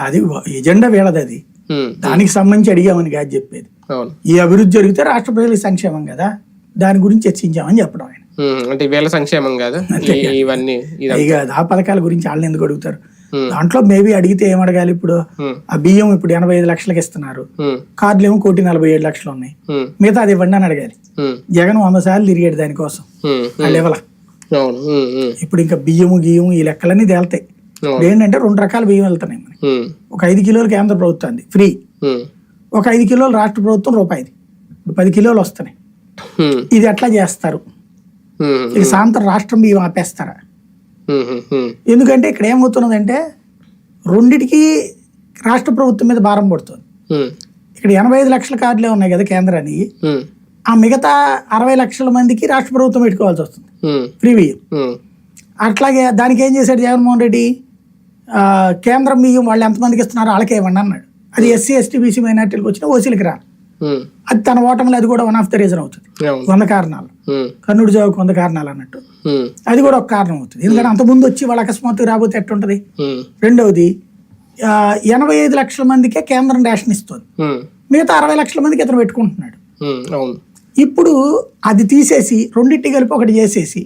అది ఎజెండా వీళ్ళది అది. దానికి సంబంధించి అడిగామని కాదు చెప్పేది. ఈ అభివృద్ధి జరిగితే రాష్ట్ర ప్రజలకు సంక్షేమం కదా. దాని గురించి చర్చించామని చెప్పడం ఆయన. అంటే వీళ్ళ సంక్షేమం కాదు. ఇవన్నీ ఆ పథకాల గురించి వాళ్ళని ఎందుకు అడుగుతారు. దాంట్లో మేబీ అడిగితే ఏం అడగాలి ఇప్పుడు? ఆ బియ్యం ఇప్పుడు ఎనభై ఐదు లక్షలకి ఇస్తున్నారు. కార్డులు ఏమో కోటి నలభై ఏడు లక్షలు ఉన్నాయి. మిగతా అది ఇవ్వండి అని అడగాలి. జగన్ వంద సార్లు తిరిగాడు దానికోసం. వాళ్ళు ఇవ్వాల ఇప్పుడు ఇంకా బియ్యము గియ్యము ఈ లెక్కలన్నీ తేలుతాయి. ఏంటంటే రెండు రకాల బియ్యం వెళ్తున్నాయి మనకి. ఒక ఐదు కిలోలు కేంద్ర ప్రభుత్వం ఫ్రీ. ఒక ఐదు కిలోలు రాష్ట్ర ప్రభుత్వం రూపాయిది. ఇప్పుడు పది కిలోలు వస్తున్నాయి. ఇది ఎట్లా చేస్తారు? ఇది సాయంత్రం రాష్ట్రం బియ్యం ఆపేస్తారా? ఎందుకంటే ఇక్కడ ఏమవుతున్నదంటే రెండిటికి రాష్ట్ర ప్రభుత్వం మీద భారం పడుతుంది. ఇక్కడ ఎనభై ఐదు లక్షల కార్డులే ఉన్నాయి కదా కేంద్రానికి. ఆ మిగతా అరవై లక్షల మందికి రాష్ట్ర ప్రభుత్వం పెట్టుకోవాల్సి వస్తుంది. ఫ్రీ బియ్యం. అట్లాగే దానికి ఏం చేశాడు జగన్మోహన్ రెడ్డి? కేంద్రం బియ్యం వాళ్ళు ఎంతమందికి ఇస్తున్నారు వాళ్ళకే ఇవ్వండి అన్నాడు. అది ఎస్సీ ఎస్టీ బీసీ మైనార్టీలకు వచ్చిన ఓసీలకి రా అది తన ఓటమిలో అది కూడా వన్ ఆఫ్ ద రీజన్ అవుతుంది. వంద కారణాలు. కర్ణుడి జావుకు వంద కారణాలు అన్నట్టు. అది కూడా ఒక కారణం అవుతుంది. ఎందుకంటే అంతకుముందు వచ్చి వాళ్ళు అకస్మాత్తుగా రాబోతే ఎట్టుంటది? రెండవది ఎనభై ఐదు లక్షల మందికే కేంద్రం రేషన్ ఇస్తుంది. మిగతా అరవై లక్షల మందికి ఇతను పెట్టుకుంటున్నాడు. ఇప్పుడు అది తీసేసి రెండింటి కలిపి ఒకటి చేసేసి